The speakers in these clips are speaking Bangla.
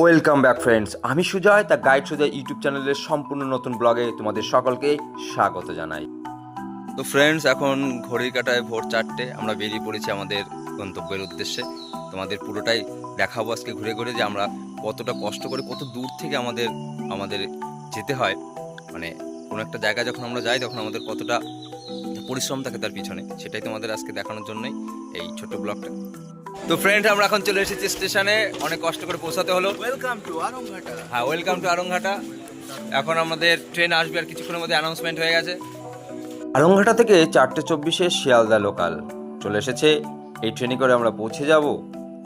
ওয়েলকাম ব্যাক ফ্রেন্ডস আমি Sujoy, the guide Sujoy YouTube চ্যানেলের সম্পূর্ণ নতুন ব্লগে তোমাদের সকলকে স্বাগত জানাই। তো ফ্রেন্ডস এখন ঘড়ির কাটায় ভোর চারটে, আমরা বেরিয়ে পড়েছি আমাদের গন্তব্যের উদ্দেশ্যে। তোমাদের পুরোটাই দেখাবো আজকে ঘুরে ঘুরে যে আমরা কতটা কষ্ট করে কত দূর থেকে আমাদের আমাদের যেতে হয়। মানে কোনো একটা জায়গায় যখন আমরা যাই, তখন আমাদের কতটা পরিশ্রম থাকে তার পিছনে। সেটাই তোমাদের আজকে দেখানোর জন্যই এই ছোট ব্লগটা। তো ফ্রেন্ড আমরা এখন চলে এসেছি স্টেশনে। অনেক কষ্ট করে পৌঁছাতে হলো। ওয়েলকাম টু আরংঘাটা হ্যাঁ ওয়েলকাম টু আরংঘাটা এখন আমাদের ট্রেন আসবে আর কিছুক্ষণের মধ্যে অ্যানাউন্সমেন্ট হয়ে গেছে। আলংঘাটা থেকে চারটে চব্বিশে শিয়ালদা লোকাল চলে এসেছে। এই ট্রেনে করে আমরা পৌঁছে যাব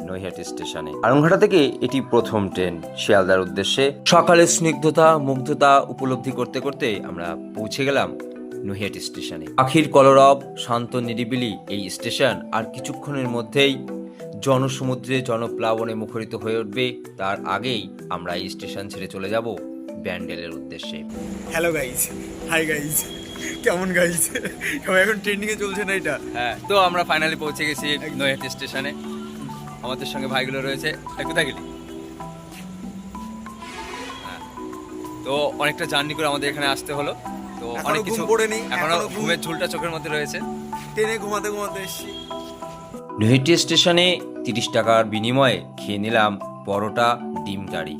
নৈহাটি স্টেশনে। আলংঘাটা থেকে এটি প্রথম ট্রেন শিয়ালদার উদ্দেশ্যে। সকালের স্নিগ্ধতা মুগ্ধতা উপলব্ধি করতে করতে আমরা পৌঁছে গেলাম নৈহাটি স্টেশনে। আখির কলরব শান্ত নিরিবিলি এই স্টেশন আর কিছুক্ষণের মধ্যেই জনসমুদ্রে জনপ্লাবনে মুখরিত হয়ে উঠবে। তার আগেই আমরা এই স্টেশন ছেড়ে চলে যাব ব্যান্ডেলের উদ্দেশ্যে। হ্যালো গাইজ হাই গাইজ কেমন গাইজ এখন ট্রেন্ডিং এ চলছে না এটা? হ্যাঁ তো আমরা ফাইনালি পৌঁছে গেছি নৈহাটি স্টেশনে আমাদের সঙ্গে ভাইগুলো রয়েছে। কোথায় গেলি? হ্যাঁ, তো অনেকটা জার্নি করে আমাদের এখানে আসতে হলো। তো অনেক কিছু পড়েনি, এখনও এখনও ঘুমের ঝুলটা চোখের মধ্যে রয়েছে। ট্রেনে ঘুমাতে ঘুমাতে এসছি। নৈহাটি স্টেশনে তিরিশ টাকার বিনিময়ে খেয়ে নিলাম পরোটা, ডিম কারি।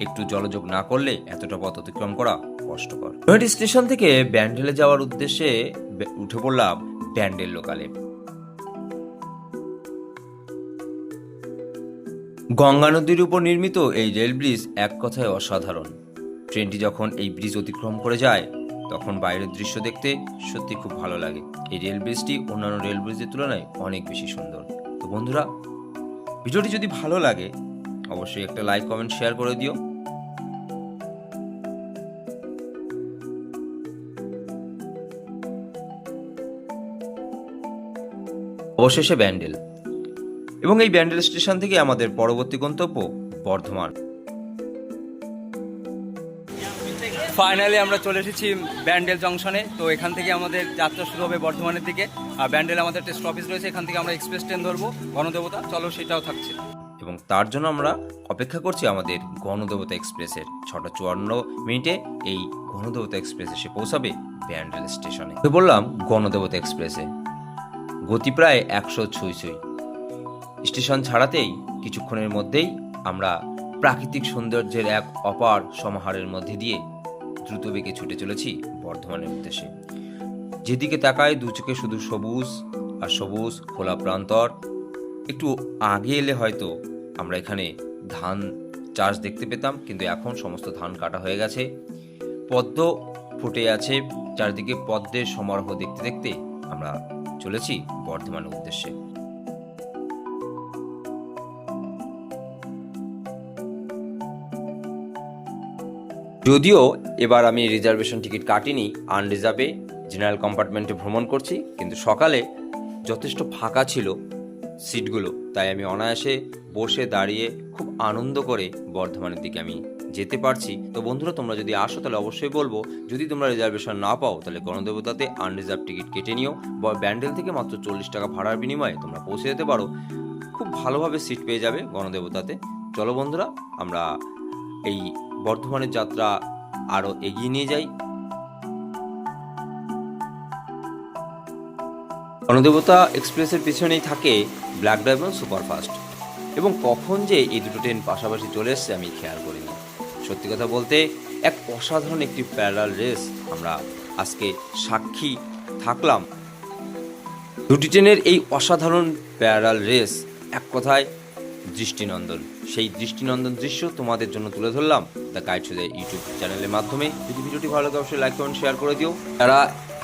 একটু জলযোগ না করলে এতটা পথ অতিক্রম করা কষ্টকর। নৈহাটি স্টেশন থেকে ব্যান্ডেলে যাওয়ার উদ্দেশ্যে উঠে পড়লাম ব্যান্ডেল লোকালে। গঙ্গা নদীর উপর নির্মিত এই রেল ব্রিজ এক কথায় অসাধারণ। ট্রেনটি যখন এই ব্রিজ অতিক্রম করে যায় তখন বাইরের দৃশ্য দেখতে সত্যি খুব ভালো লাগে। এই রেল ব্রিজটি অন্যান্য রেল ব্রিজের তুলনায় অনেক বেশি সুন্দর। তো বন্ধুরা, ভিডিওটি যদি ভালো লাগে, অবশ্যই একটা লাইক কমেন্ট শেয়ার করে দিও। অবশেষে ব্যান্ডেল। এবং এই ব্যান্ডেল স্টেশন থেকে আমাদের পরবর্তী গন্তব্য বর্ধমান। ফাইনালি আমরা চলে এসেছি ব্যান্ডেল জংশনে তো এখান থেকে আমাদের যাত্রা শুরু হবে বর্ধমানের দিকে। আর ব্যান্ডেল আমাদের একটা স্টপেজ রয়েছে। এখান থেকে আমরা এক্সপ্রেস ট্রেন ধরবো গণদেবতা চলো সেটাও থাকছে। এবং তার জন্য আমরা অপেক্ষা করছি আমাদের গণদেবতা এক্সপ্রেসের ছটা চুয়ান্ন মিনিটে এই গণদেবতা এক্সপ্রেস এসে পৌঁছাবে ব্যান্ডেল স্টেশনে তো বললাম গণদেবতা এক্সপ্রেসে গতি প্রায় একশো ছুঁই ছুঁই। স্টেশন ছাড়াতেই কিছুক্ষণের মধ্যেই আমরা প্রাকৃতিক সৌন্দর্যের এক অপার সমাহারের মধ্যে দিয়ে দ্রুত বেগে ছুটে চলেছি বর্ধমানের উদ্দেশ্যে। যেদিকে তাকায় দু চোখে শুধু সবুজ আর সবুজ খোলা প্রান্তর। একটু আগে এলে হয়তো আমরা এখানে ধান চাষ দেখতে পেতাম, কিন্তু এখন সমস্ত ধান কাটা হয়ে গেছে। পদ্ম ফুটে আছে, চারিদিকে পদ্মের সমারোহ দেখতে দেখতে আমরা চলেছি বর্ধমানের উদ্দেশ্যে। যদিও এবার আমি রিজার্ভেশন টিকিট কাটিনি আনরিজার্ভে জেনারেল কম্পার্টমেন্টে ভ্রমণ করছি, কিন্তু সকালে যথেষ্ট ফাঁকা ছিল সিটগুলো, তাই আমি অনায়াসে বসে দাঁড়িয়ে খুব আনন্দ করে বর্ধমানের দিকে আমি যেতে পারছি। তো বন্ধুরা, তোমরা যদি আসো, তাহলে অবশ্যই বলব, যদি তোমরা রিজার্ভেশন না পাও, তাহলে গণদেবতাতে আনরিজার্ভ টিকিট কেটে নিও। বা ব্যান্ডেল থেকে মাত্র চল্লিশ টাকা ভাড়ার বিনিময়ে তোমরা পৌঁছে যেতে পারো। খুব ভালোভাবে সিট পেয়ে যাবে গণদেবতাতে। চলো বন্ধুরা, আমরা এই বর্ধমানের যাত্রা আরও এগিয়ে নিয়ে যাই। গণদেবতা এক্সপ্রেসের পিছনেই থাকে ব্ল্যাক ডায়মন্ড সুপারফাস্ট। এবং কখন যে এই দুটো ট্রেন পাশাপাশি চলে এসছে আমি খেয়াল করিনি। সত্যি কথা বলতে, এক অসাধারণ একটি প্যারাল রেস আমরা আজকে সাক্ষী থাকলাম। দুটি ট্রেনের এই অসাধারণ প্যারাল রেস এক কথায় দৃষ্টিনন্দন। সেই দৃষ্টিনন্দন দৃশ্য তোমাদের জন্য তুলে ধরলাম দ্য গাইড টু ইউটিউব চ্যানেলের মাধ্যমে। যদি ভিডিওটি ভালো লাগে, অবশ্যই লাইক কমেন্ট শেয়ার করে দিও। যারা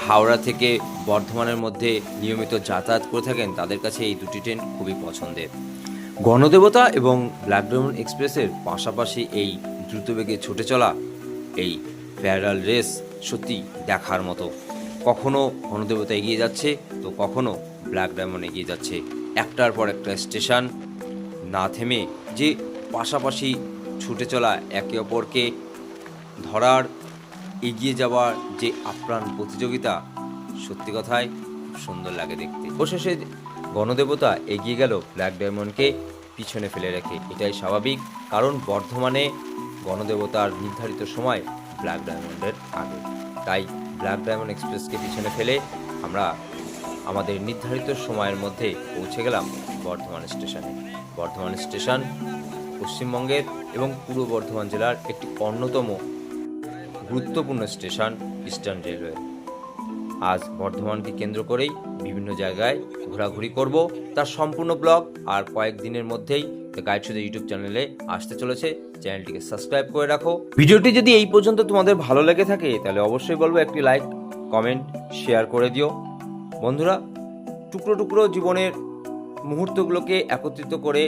হাওড়া থেকে বর্ধমানের মধ্যে নিয়মিত যাতায়াত করে থাকেন, তাদের কাছে এই দুটি ট্রেন খুবই পছন্দের। গণদেবতা এবং ব্ল্যাক ডায়মন্ড এক্সপ্রেসের পাশাপাশি এই দ্রুতবেগে ছুটে চলা এই প্যারাল রেস সত্যি দেখার মতো। কখনো গণদেবতা এগিয়ে যাচ্ছে, তো কখনো ব্ল্যাক ডায়মন্ড এগিয়ে যাচ্ছে। একটার পর একটা স্টেশন না থেমে যে পাশাপাশি ছুটে চলা একে অপরকে ধরার এগিয়ে যাওয়ার যে আপ্রাণ প্রতিযোগিতা, সত্যি কথায় সুন্দর লাগে দেখতে। অবশেষে গণদেবতা এগিয়ে গেল ব্ল্যাক ডায়মন্ডকে পিছনে ফেলে রেখে। এটাই স্বাভাবিক, কারণ বর্ধমানে গণদেবতার নির্ধারিত সময় ব্ল্যাক ডায়মন্ডের আগে। তাই ব্ল্যাক ডায়মন্ড এক্সপ্রেসকে পিছনে ফেলে আমরা আমাদের নির্ধারিত সময়ের মধ্যে পৌঁছে গেলাম বর্ধমান স্টেশনে। বর্ধমান স্টেশন, পশ্চিমবঙ্গের এবং পূর্ব বর্ধমান জেলার একটি অন্যতম গুরুত্বপূর্ণ স্টেশন, ইস্টার্ন রেলওয়ে। আজ বর্ধমানকে কেন্দ্র করেই বিভিন্ন জায়গায় ঘোরাঘুরি করব। তার সম্পূর্ণ ব্লগ আর কয়েকদিনের মধ্যেই গাইড দ্য ইউটিউব চ্যানেলে আসতে চলেছে। চ্যানেলটিকে সাবস্ক্রাইব করে রাখো। ভিডিওটি যদি এই পর্যন্ত তোমাদের ভালো লেগে থাকে, তাহলে অবশ্যই বলব একটি লাইক, কমেন্ট, শেয়ার করে দিও। বন্ধুরা, টুকরো টুকরো জীবনের মুহূর্তগুলোকে একত্রিত করে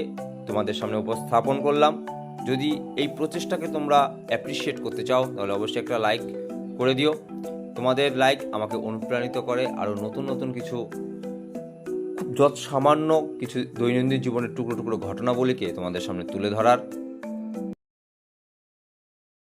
তোমাদের সামনে উপস্থাপন করলাম। যদি এই প্রচেষ্টাকে তোমরা অ্যাপ্রিসিয়েট করতে চাও, তাহলে অবশ্যই একটা লাইক করে দিও। তোমাদের লাইক আমাকে অনুপ্রাণিত করে আরও নতুন নতুন কিছু যৎ সামান্য কিছু দৈনন্দিন জীবনের টুকরো টুকরো ঘটনাবলীকে তোমাদের সামনে তুলে ধরার।